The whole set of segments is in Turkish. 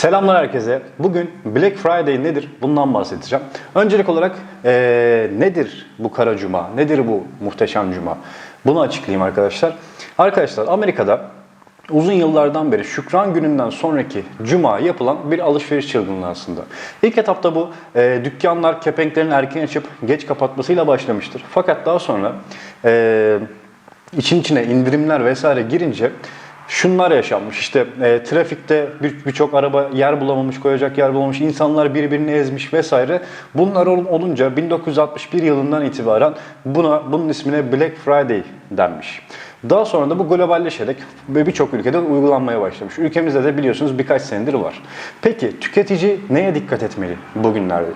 Selamlar herkese. Bugün Black Friday nedir? Bundan bahsedeceğim. Öncelik olarak eee, nedir bu kara cuma? Nedir bu muhteşem cuma? Bunu açıklayayım arkadaşlar. Arkadaşlar Amerika'da uzun yıllardan beri Şükran gününden sonraki cuma yapılan bir alışveriş çılgınlığı aslında. İlk etapta bu eee, dükkanlar kepenklerini erken açıp geç kapatmasıyla başlamıştır. Fakat daha sonra eee için içine indirimler vesaire girince şunlar yaşanmış. İşte e, trafikte bir- birçok araba yer bulamamış, koyacak yer bulamamış, insanlar birbirini ezmiş vesaire. Bunlar ol- olunca 1961 yılından itibaren buna bunun ismine Black Friday denmiş. Daha sonra da bu globalleşerek ve birçok ülkede uygulanmaya başlamış. Ülkemizde de biliyorsunuz birkaç senedir var. Peki tüketici neye dikkat etmeli bugünlerde?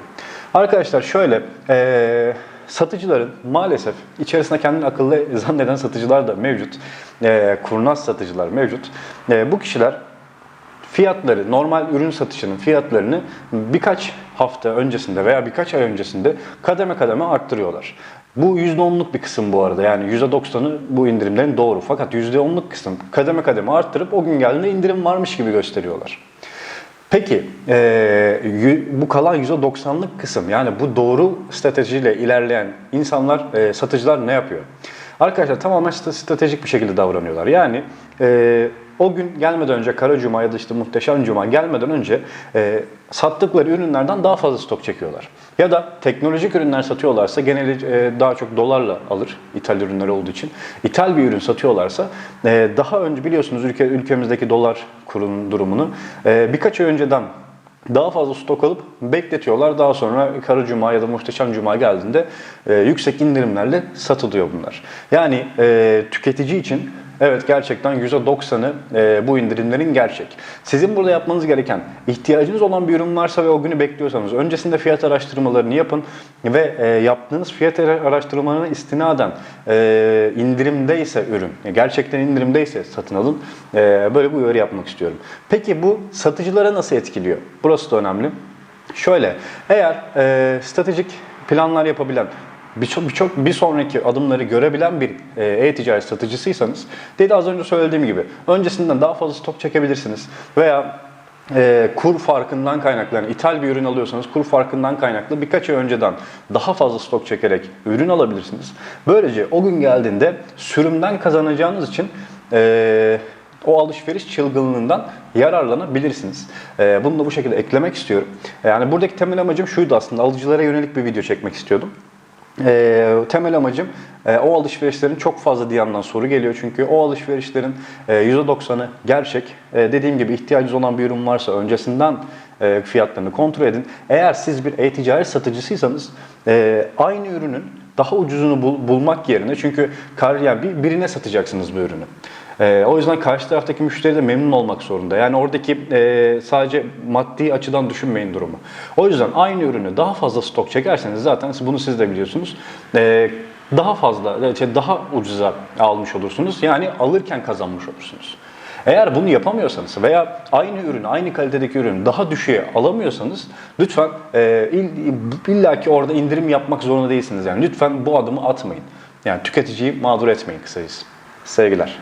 Arkadaşlar şöyle, eee satıcıların maalesef içerisinde kendini akıllı zanneden satıcılar da mevcut. Eee, kurnaz satıcılar mevcut. Eee, bu kişiler fiyatları, normal ürün satışının fiyatlarını birkaç hafta öncesinde veya birkaç ay öncesinde kademe kademe arttırıyorlar. Bu %10'luk bir kısım bu arada. Yani %90'ı bu indirimlerin doğru. Fakat %10'luk kısım kademe kademe arttırıp o gün geldiğinde indirim varmış gibi gösteriyorlar. Peki yü- bu kalan %90'lık kısım yani bu doğru stratejiyle ilerleyen insanlar, eee, satıcılar ne yapıyor? Arkadaşlar tamamen st- stratejik bir şekilde davranıyorlar. Yani eee, o gün gelmeden önce Kara Cuma ya da işte Muhteşem Cuma gelmeden önce eee, sattıkları ürünlerden daha fazla stok çekiyorlar. Ya da teknolojik ürünler satıyorlarsa geneli eee, daha çok dolarla alır ithal ürünler olduğu için. İthal bir ürün satıyorlarsa eee, daha önce biliyorsunuz ülke ülkemizdeki dolar kurunun durumunu eee, birkaç ay önceden daha fazla stok alıp bekletiyorlar. Daha sonra Kara Cuma ya da Muhteşem Cuma geldiğinde e, yüksek indirimlerle satılıyor bunlar. Yani e, tüketici için evet gerçekten %90'ı e, bu indirimlerin gerçek. Sizin burada yapmanız gereken ihtiyacınız olan bir ürün varsa ve o günü bekliyorsanız öncesinde fiyat araştırmalarını yapın ve e, yaptığınız fiyat araştırmalarına istinaden e, indirimdeyse ürün, gerçekten indirimdeyse satın alın. E, böyle bir uyarı yapmak istiyorum. Peki bu satıcılara nasıl etkiliyor? Burası da önemli. Şöyle, eğer e, stratejik planlar yapabilen, birçok birçok bir sonraki adımları görebilen bir e, e-ticaret satıcısıysanız, dedi az önce söylediğim gibi, öncesinden daha fazla stok çekebilirsiniz veya e, kur farkından kaynaklı, ithal bir ürün alıyorsanız kur farkından kaynaklı birkaç ay önceden daha fazla stok çekerek ürün alabilirsiniz. Böylece o gün geldiğinde sürümden kazanacağınız için e, o alışveriş çılgınlığından yararlanabilirsiniz. Ee, bunu da bu şekilde eklemek istiyorum. Yani buradaki temel amacım şuydu aslında. Alıcılara yönelik bir video çekmek istiyordum. Ee, temel amacım e, o alışverişlerin çok fazla diyandan soru geliyor. Çünkü o alışverişlerin e, %90'ı gerçek. E, dediğim gibi ihtiyacınız olan bir ürün varsa öncesinden e, fiyatlarını kontrol edin. Eğer siz bir e-ticaret satıcısıysanız e, aynı ürünün daha ucuzunu bul- bulmak yerine çünkü kar, yani bir, birine satacaksınız bu ürünü. Ee, o yüzden karşı taraftaki müşteri de memnun olmak zorunda. Yani oradaki e, sadece maddi açıdan düşünmeyin durumu. O yüzden aynı ürünü daha fazla stok çekerseniz zaten bunu siz de biliyorsunuz. Ee, daha fazla, şey, daha ucuza almış olursunuz. Yani alırken kazanmış olursunuz. Eğer bunu yapamıyorsanız veya aynı ürünü, aynı kalitedeki ürünü daha düşüğe alamıyorsanız lütfen e, ill- illaki orada indirim yapmak zorunda değilsiniz. Yani lütfen bu adımı atmayın. Yani tüketiciyi mağdur etmeyin kısacası. Sevgiler.